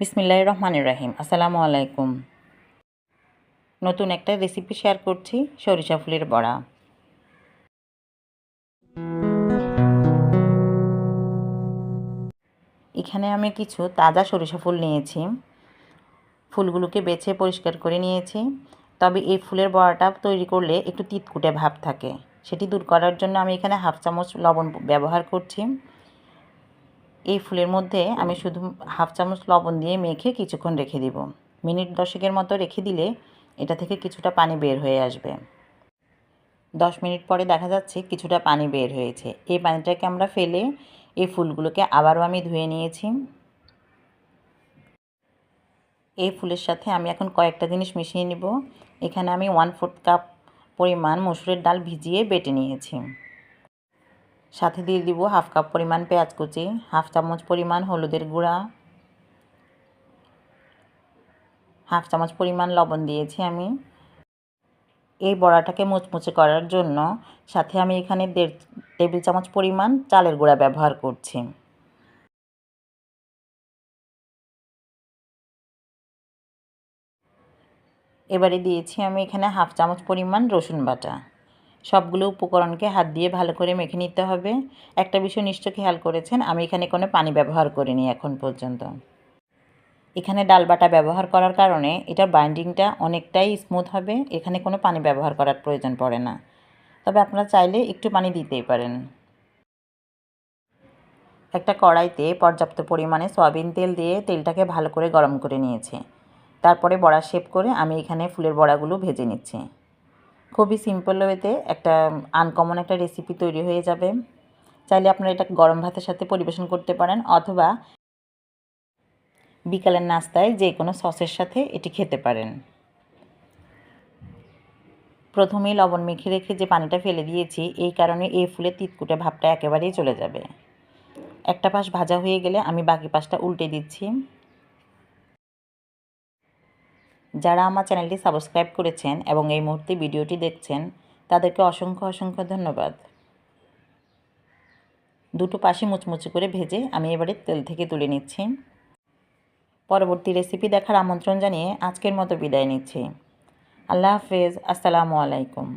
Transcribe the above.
বিসমিল্লাহ রহমানুর রাহিম। আসসালামু আলাইকুম। নতুন একটা রেসিপি শেয়ার করছি, সরিষা ফুলের বড়া। এখানে আমি কিছু তাজা সরিষা ফুল নিয়েছি। ফুলগুলোকে বেছে পরিষ্কার করে নিয়েছি। তবে এই ফুলের বড়াটা তৈরি করলে একটু তিতকুটে ভাব থাকে। সেটি দূর করার জন্য আমি এখানে হাফ চামচ লবণ ব্যবহার করছি। এই ফুলের মধ্যে আমি শুধু হাফ চামচ লবণ দিয়ে মেখে কিছুক্ষণ রেখে দিব। মিনিট দশেকের মতো রেখে দিলে এটা থেকে কিছুটা পানি বের হয়ে আসবে। দশ মিনিট পরে দেখা যাচ্ছে কিছুটা পানি বের হয়েছে। এই পানিটাকে আমরা ফেলে এই ফুলগুলোকে আবারও আমি ধুয়ে নিয়েছি। এই ফুলের সাথে আমি এখন কয়েকটা জিনিস মিশিয়ে নিব। এখানে আমি ওয়ান ফোর্থ কাপ পরিমাণ মসুরের ডাল ভিজিয়ে বেটে নিয়েছি। সাথে দিয়ে দিব হাফ কাপ পরিমাণ পেঁয়াজ কুচি, হাফ চামচ পরিমাণ হলুদের গুঁড়া, হাফ চামচ পরিমাণ লবণ দিয়েছি আমি। এই বড়াটাকে মুচমুচে করার জন্য সাথে আমি এখানে দেড় টেবিল চামচ পরিমাণ চালের গুঁড়া ব্যবহার করছি। এবারে দিয়েছি আমি এখানে হাফ চামচ পরিমাণ রসুন বাটা। সবগুলো উপকরণকে হাত দিয়ে ভালো করে মেখে নিতে হবে। একটা বিষয় নিশ্চয় খেয়াল করেছেন, আমি এখানে কোনো পানি ব্যবহার করিনি এখন পর্যন্ত। এখানে ডাল বাটা ব্যবহার করার কারণে এটার বাইন্ডিংটা অনেকটাই স্মুথ হবে, এখানে কোনো পানি ব্যবহার করার প্রয়োজন পড়ে না। তবে আপনারা চাইলে একটু পানি দিতেই পারেন। একটা কড়াইতে পর্যাপ্ত পরিমাণে সয়াবিন তেল দিয়ে তেলটাকে ভালো করে গরম করে নিয়েছি। তারপরে বড়া শেপ করে আমি এখানে ফুলের বড়াগুলো ভেজে নিচ্ছি। খুবই সিম্পল ওয়েতে একটা আনকমন একটা রেসিপি তৈরি হয়ে যাবে। চাইলে আপনারা এটা গরম ভাতের সাথে পরিবেশন করতে পারেন অথবা বিকালের নাস্তায় যে কোনো সসের সাথে এটি খেতে পারেন। প্রথমেই লবণ মেখে রেখে যে পানিটা ফেলে দিয়েছি, এই কারণে এই ফুলের তিতকুটে ভাবটা একেবারেই চলে যাবে। একটা পাশ ভাজা হয়ে গেলে আমি বাকি পাশটা উল্টে দিচ্ছি। যারা আমার চ্যানেলটি সাবস্ক্রাইব করেছেন এবং এই মুহূর্তে ভিডিওটি দেখছেন, তাদেরকে অসংখ্য অসংখ্য ধন্যবাদ। দুটো পাশে মুচমুচে করে ভেজে আমি এবারে তেল থেকে তুলে নিচ্ছি। পরবর্তী রেসিপি দেখার আমন্ত্রণ জানিয়ে আজকের মতো বিদায় নিচ্ছি। আল্লাহ হাফেজ, আসসালামু আলাইকুম।